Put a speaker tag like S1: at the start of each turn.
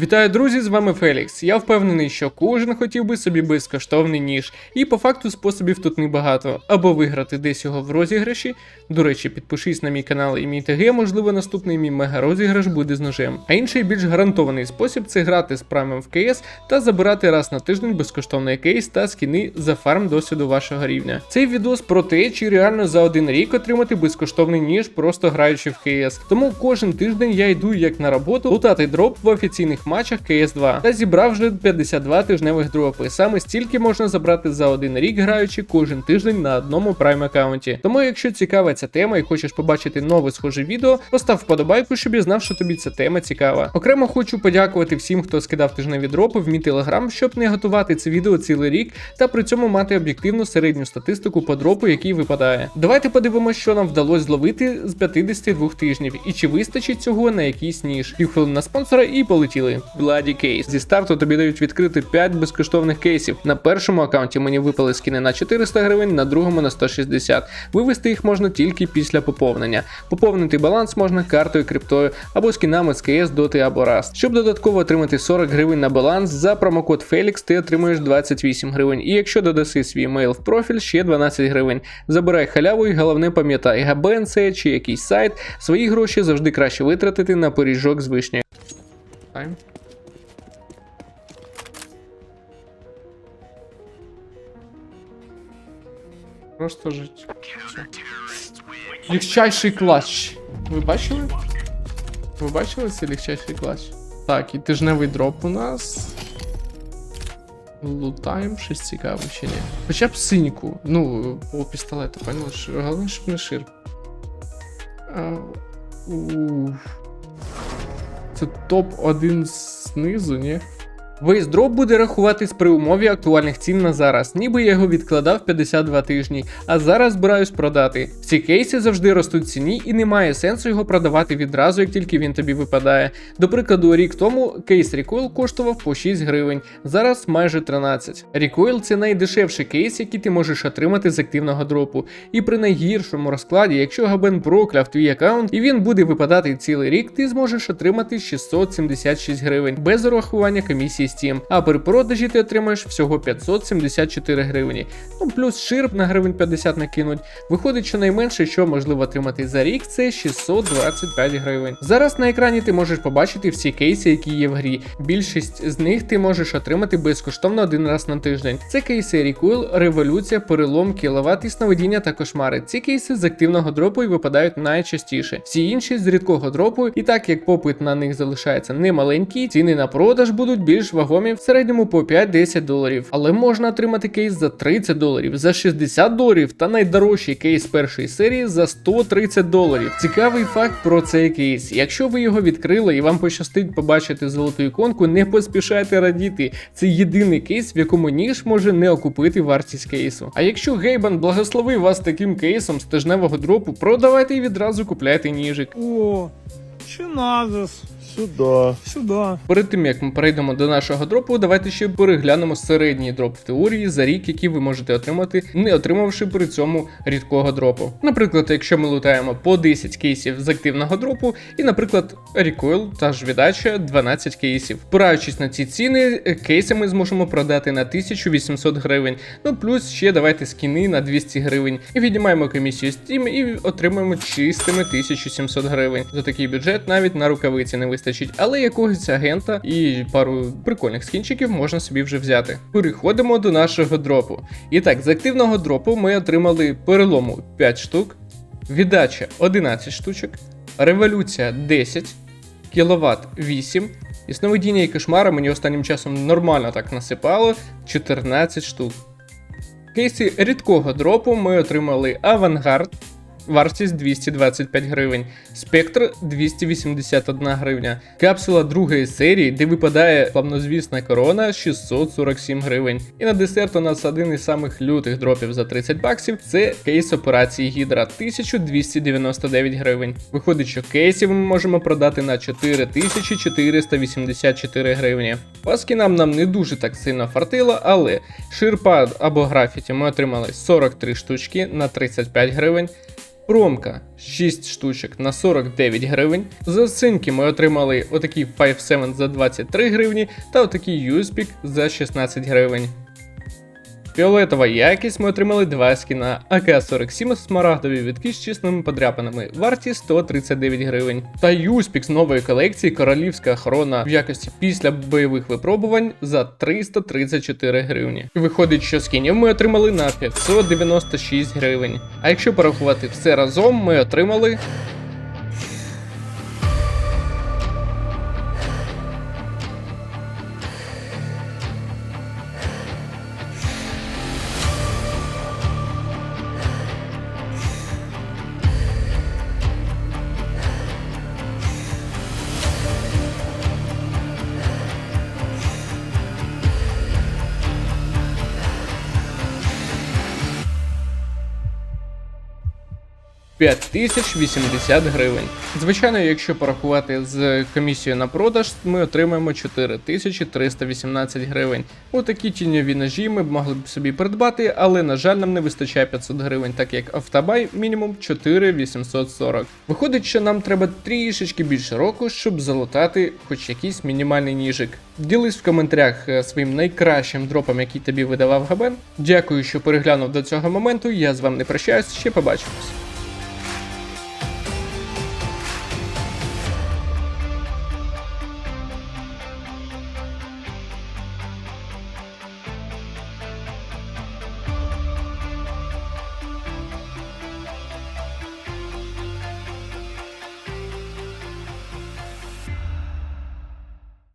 S1: Вітаю, друзі! З вами Фелікс. Я впевнений, що кожен хотів би собі безкоштовний ніж, і по факту способів тут небагато. Або виграти десь його в розіграші. До речі, підпишись на мій канал і мій ТГ, можливо, наступний мій мега-розіграш буде з ножем. А інший більш гарантований спосіб це грати з праймом в КС та забирати раз на тиждень безкоштовний кейс та скіни за фарм досвіду вашого рівня. Цей відос про те, чи реально за один рік отримати безкоштовний ніж, просто граючи в КС. Тому кожен тиждень я йду як на роботу лутати дроп в офіційних матчах CS2 та зібрав вже 52 тижневих дропи. Саме стільки можна забрати за один рік, граючи кожен тиждень на одному прайм аккаунті. Тому, якщо цікава ця тема і хочеш побачити нове схоже відео, постав вподобайку, щоб я знав, що тобі ця тема цікава. Окремо хочу подякувати всім, хто скидав тижневі дропи в мій телеграм, щоб не готувати це відео цілий рік та при цьому мати об'єктивну середню статистику по дропу, який випадає. Давайте подивимося, що нам вдалося зловити з 52 тижнів, і чи вистачить цього на якийсь ніж. Півхвилин на спонсора і полетіли. Bloody кейс. Зі старту тобі дають відкрити 5 безкоштовних кейсів. На першому аккаунті мені випали скіни на 400 гривень, на другому на 160. Вивести їх можна тільки після поповнення. Поповнити баланс можна картою, криптою або скінами з КС, доти або Rust. Щоб додатково отримати 40 гривень на баланс, за промокод Felix ти отримуєш 28 гривень. І якщо додаси свій мейл в профіль, ще 12 гривень. Забирай халяву і головне пам'ятай, ГБН це чи якийсь сайт, свої гроші завжди краще витратити на пиріжок з вишнею. Тайм. Просто жить. Легчайший клатч. Ви бачили? Ви бачили цей легчайший клатч? Так, і тижневий дроп у нас. Лутаємо щось цікаве чи ні. Хоча б синьку. Ну, по пістолету, поняли? Головне, щоб не шир. Уф. Це топ-1 знизу, ні? Весь дроп буде рахуватись при умові актуальних цін на зараз, ніби я його відкладав 52 тижні, а зараз збираюсь продати. Ці кейси завжди ростуть ціні і немає сенсу його продавати відразу, як тільки він тобі випадає. До прикладу, рік тому кейс Recoil коштував по 6 гривень, зараз майже 13. Recoil – це найдешевший кейс, який ти можеш отримати з активного дропу. І при найгіршому розкладі, якщо Габен прокляв твій аккаунт і він буде випадати цілий рік, ти зможеш отримати 676 гривень без урахування комісії Steam, а при продажі ти отримаєш всього 574 гривні. Ну плюс ширп на гривень 50 накинуть. Виходить, що найменше, що можливо отримати за рік, це 625 гривень. Зараз на екрані ти можеш побачити всі кейси, які є в грі. Більшість з них ти можеш отримати безкоштовно один раз на тиждень. Це кейси Recoil, Революція, Перелом, Кіловат сновидіння та кошмари. Ці кейси з активного дропу і випадають найчастіше. Всі інші з рідкого дропу, і так як попит на них залишається немаленький, ціни на продаж будуть більш вагомі в середньому по 5-10 доларів. Але можна отримати кейс за 30 доларів, за 60 доларів та найдорожчий кейс першої серії за 130 доларів. Цікавий факт про цей кейс. Якщо ви його відкрили і вам пощастить побачити золоту іконку, не поспішайте радіти. Це єдиний кейс, в якому ніж може не окупити вартість кейсу. А якщо Гейбан благословив вас таким кейсом з тижневого дропу, продавайте і відразу купляйте ніжик.
S2: О, чиназис.
S3: Сюда.
S2: Сюда.
S1: Перед тим як ми перейдемо до нашого дропу, давайте ще переглянемо середній дроп в теорії за рік, який ви можете отримати, не отримавши при цьому рідкого дропу. Наприклад, якщо ми лутаємо по 10 кейсів з активного дропу, і, наприклад, Recoil та ж віддача 12 кейсів. Впираючись на ці ціни, кейси ми зможемо продати на 1800 гривень. Ну плюс ще давайте скіни на 200 гривень. І віднімаємо комісію Steam і отримаємо чистими 1700 гривень. За такий бюджет навіть на рукавиці не вистачить, але якогось агента і пару прикольних скінчиків можна собі вже взяти. Переходимо до нашого дропу. І так, з активного дропу ми отримали перелому 5 штук, віддача 11 штучок, революція 10, кіловат 8. І сновидіння і кошмара мені останнім часом нормально так насипало 14 штук. В кейсі рідкого дропу ми отримали авангард, вартість 225 гривень, спектр 281 гривня, капсула другої серії, де випадає славнозвісна корона 647 гривень. І на десерт у нас один із самих лютих дропів за 30 баксів це кейс операції Гідра 1299 гривень. Виходить, що кейсів ми можемо продати на 4484 гривні. По скінам нам не дуже так сильно фартило, але ширпад або графіті ми отримали 43 штучки на 35 гривень. Промка 6 штучок на 49 гривень. За синьки ми отримали отакий 5-7 за 23 гривні та отакий USB за 16 гривень. Фіолетова якість ми отримали два скіна АК-47 смарагдові вітки з чисними подряпинами, варті 139 гривень. Та Юспік з нової колекції Королівська охорона в якості після бойових випробувань за 334 гривні. Виходить, що скінів ми отримали на 596 гривень. А якщо порахувати все разом, ми отримали – 5080 гривень. Звичайно, якщо порахувати з комісією на продаж, ми отримаємо 4318 гривень. У такі тіньові ножі ми б могли б собі придбати, але на жаль, нам не вистачає 500 гривень, так як автобай мінімум 4840. Виходить, що нам треба трішечки більше року, щоб залутати хоч якийсь мінімальний ніжик. Ділись в коментарях е, своїм найкращим дропом, який тобі видавав Габен. Дякую, що переглянув до цього моменту. Я з вами не прощаюсь, ще побачимось.